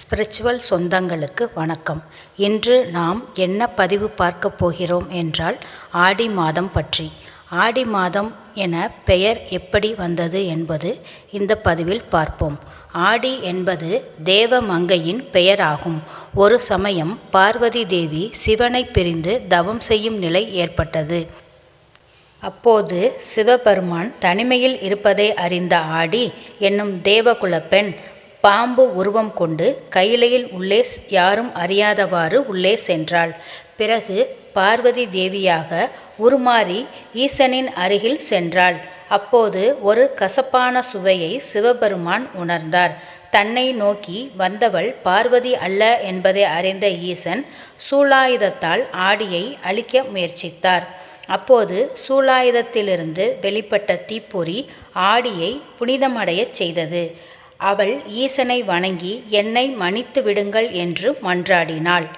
Spiritual சொந்தங்களுக்கு வணக்கம். இன்று நாம் என்ன பதிவு பார்க்க போகிறோம் என்றால் ஆடி மாதம் பற்றி. ஆடி மாதம் என பெயர் எப்படி வந்தது என்பது இந்த பதிவில் பார்ப்போம். ஆடி என்பது தேவ மங்கையின் பெயராகும். ஒரு சமயம் பார்வதி தேவி சிவனை பிரிந்து தவம் செய்யும் நிலை ஏற்பட்டது. அப்போது சிவபெருமான் தனிமையில் இருப்பதை அறிந்த ஆடி என்னும் தேவகுல பெண் பாம்பு உருவம் கொண்டு கையிலையில் உள்ளே யாரும் அறியாதவாறு உள்ளே சென்றாள். பிறகு பார்வதி தேவியாக உருமாறி ஈசனின் அருகில் சென்றாள். அப்போது ஒரு கசப்பான சுவையை சிவபெருமான் உணர்ந்தார். தன்னை நோக்கி வந்தவள் பார்வதி அல்ல என்பதை அறிந்த ஈசன் சூலாயுதத்தால் ஆடியை அழிக்க முயற்சித்தார். அப்போது சூலாயுதத்திலிருந்து வெளிப்பட்ட தீப்பொறி ஆடியை புனிதமடையச் செய்தது. அவள் ஈசனை வணங்கி என்னை மன்னித்து விடுங்கள் என்று மன்றாடினாள்.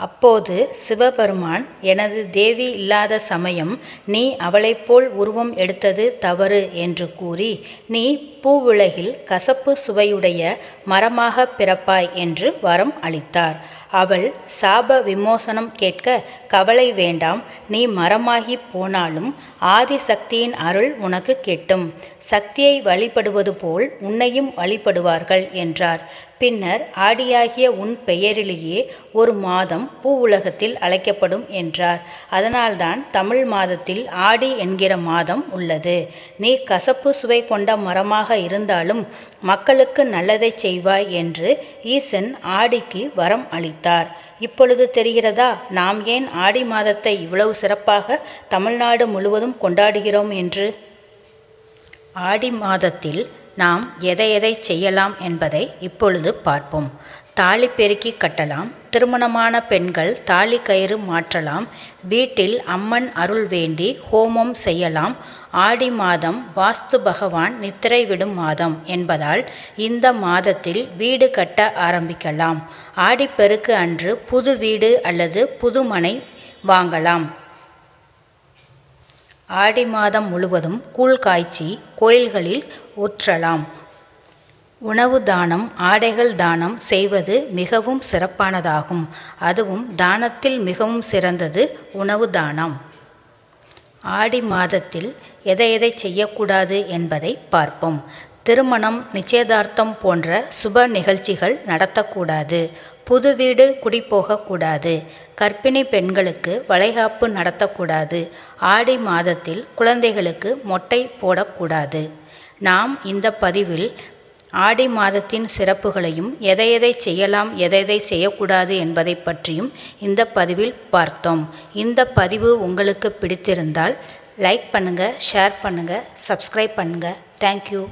அப்போது சிவபெருமான் எனது தேவி இல்லாத சமயம் நீ அவளைப் போல் உருவம் எடுத்தது தவறு என்று கூறி நீ பூவுலகில் கசப்பு சுவையுடைய மரமாக பிறப்பாய் என்று வரம் அளித்தார். அவள் சாப விமோசனம் கேட்க கவலை வேண்டாம் நீ மரமாகி போனாலும் ஆதிசக்தியின் அருள் உனக்கு கெட்டும். சக்தியை வழிபடுவது போல் உன்னையும் வழிபடுவார்கள் என்றார். பின்னர் ஆடியாகிய உன் பெயரிலேயே ஒரு மாதம் பூ உலகத்தில் அழைக்கப்படும் என்றார். அதனால்தான் தமிழ் மாதத்தில் ஆடி என்கிற மாதம் உள்ளது. நீ கசப்பு சுவை கொண்ட மரமாக இருந்தாலும் மக்களுக்கு நல்லதை செய்வாய் என்று ஈசன் ஆடிக்கு வரம் அளித்தார் இப்பொழுது தெரிகிறதா? நாம் ஏன் ஆடி மாதத்தை இவ்வளவு சிறப்பாக தமிழ்நாடு முழுவதும் கொண்டாடுகிறோம் என்று? ஆடி மாதத்தில் நாம் எதை எதை செய்யலாம் என்பதை இப்பொழுது பார்ப்போம். தாலி பெருக்கி கட்டலாம் திருமணமான பெண்கள் தாலி கயிறு மாற்றலாம் வீட்டில் அம்மன் அருள் வேண்டி ஹோமம் செய்யலாம் ஆடி மாதம் வாஸ்து பகவான் நித்திரை விடும் மாதம் என்பதால் இந்த மாதத்தில் வீடு கட்ட ஆரம்பிக்கலாம். ஆடிப்பெருக்கு அன்று புது வீடு அல்லது புதுமனை வாங்கலாம். ஆடி மாதம் முழுவதும் கூழ் காய்ச்சி கோயில்களில் ஊற்றலாம். உணவு தானம் ஆடைகள் தானம் செய்வது மிகவும் சிறப்பானதாகும். அதுவும் தானத்தில் மிகவும் சிறந்தது உணவு தானம். ஆடி மாதத்தில் எதை எதை செய்யக்கூடாது என்பதை பார்ப்போம். திருமணம் நிச்சயதார்த்தம் போன்ற சுப நிகழ்ச்சிகள் நடத்தக்கூடாது. புது வீடு குடிபோகக்கூடாது. கர்ப்பிணி பெண்களுக்கு வளைகாப்பு நடத்தக்கூடாது. ஆடி மாதத்தில் குழந்தைகளுக்கு மொட்டை போடக்கூடாது. நாம் இந்த பதிவில் ஆடி மாதத்தின் சிறப்புகளையும் எதை எதை செய்யலாம் எதை எதை செய்யக்கூடாது என்பதை பற்றியும் இந்த பதிவில் பார்த்தோம். இந்த பதிவு உங்களுக்கு பிடித்திருந்தால் லைக் பண்ணுங்கள் ஷேர் பண்ணுங்கள் சப்ஸ்கிரைப் பண்ணுங்கள் தேங்க்யூ.